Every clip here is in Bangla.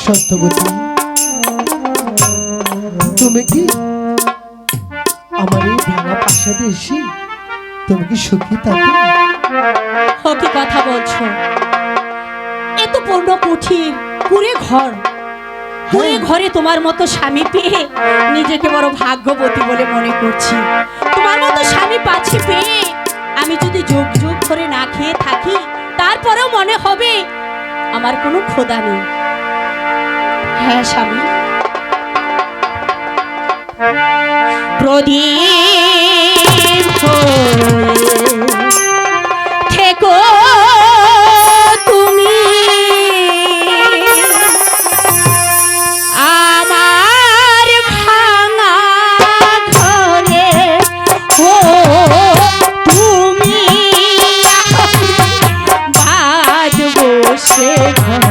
সত্যবতী তুমি কি আমার এই ভাঙা প্রাসাদে এসে তুমি কি সুখী থাকো কথা বলছো? এত পূর্ণ কঠিন কুড়ে ঘর। কুড়ে হ্যাঁ। ঘরে তোমার মতো স্বামী পেয়ে নিজেকে বড় ভাগ্যবতী বলে মনে করছি। তোমার মতো স্বামী পাচ্ছি পেয়ে আমি যদি যুগ যুগ করে না খেয়ে থাকি তারপরেও মনে হবে আমার কোনো খোদা নেই। হ্যাঁ স্বামী। প্রদীপ বসে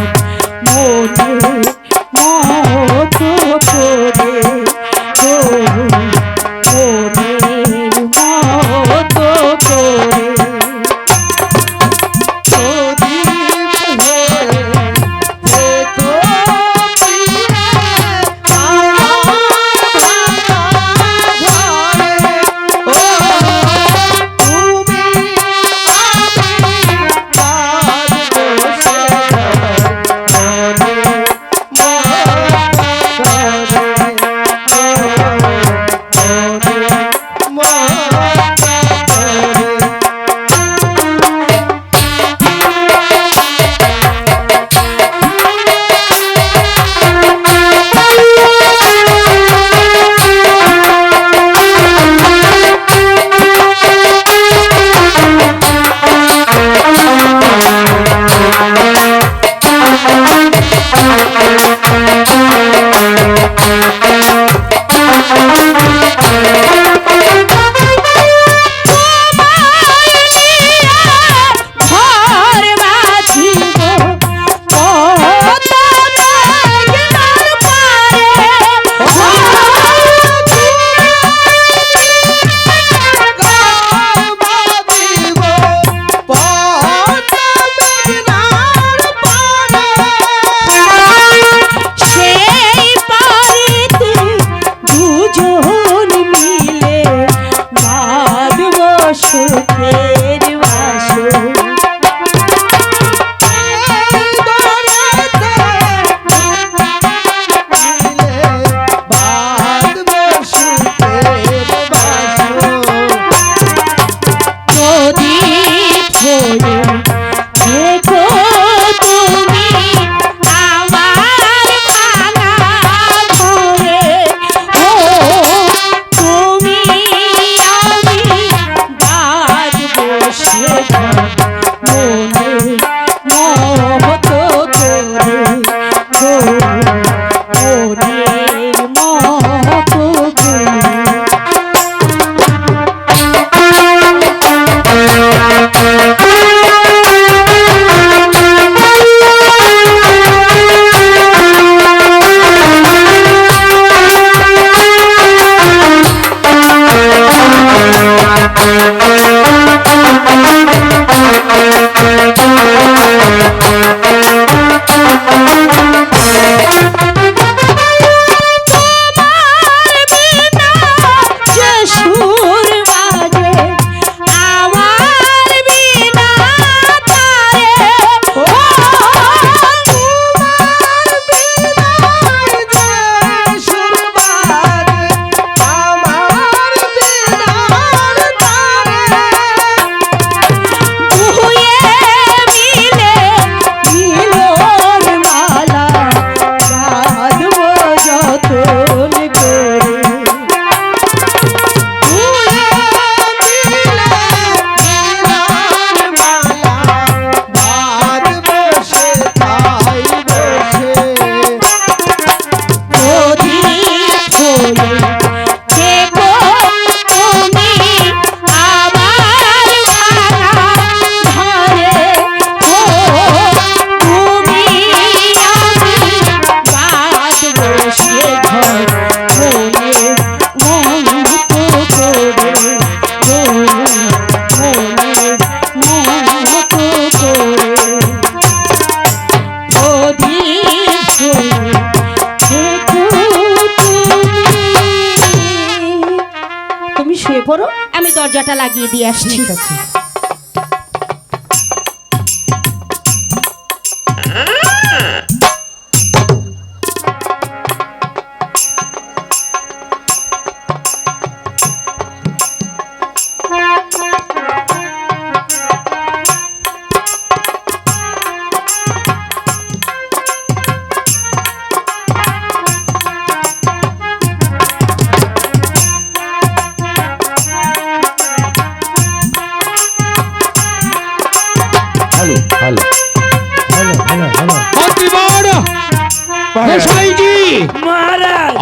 দরজাটা লাগিয়ে দিয়ে আসছি।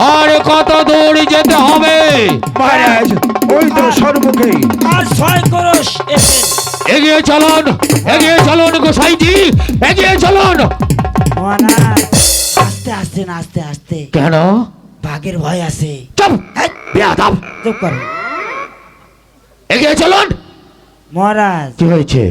আর কত দূর যেতে হবে? মহারাজ ওই তো সর্বমুখে। আর ছয় করস এগিয়ে চলুন এগিয়ে চলুন গোসাইজি এগিয়ে চলুন। মহারাজ আস্তে আস্তে না আস্তে আস্তে। কেন? বাঘের ভয় আছে। চুপ! বেয়াদব! চুপ করো। এগিয়ে চলুন। মহারাজ। কি হয়েছে?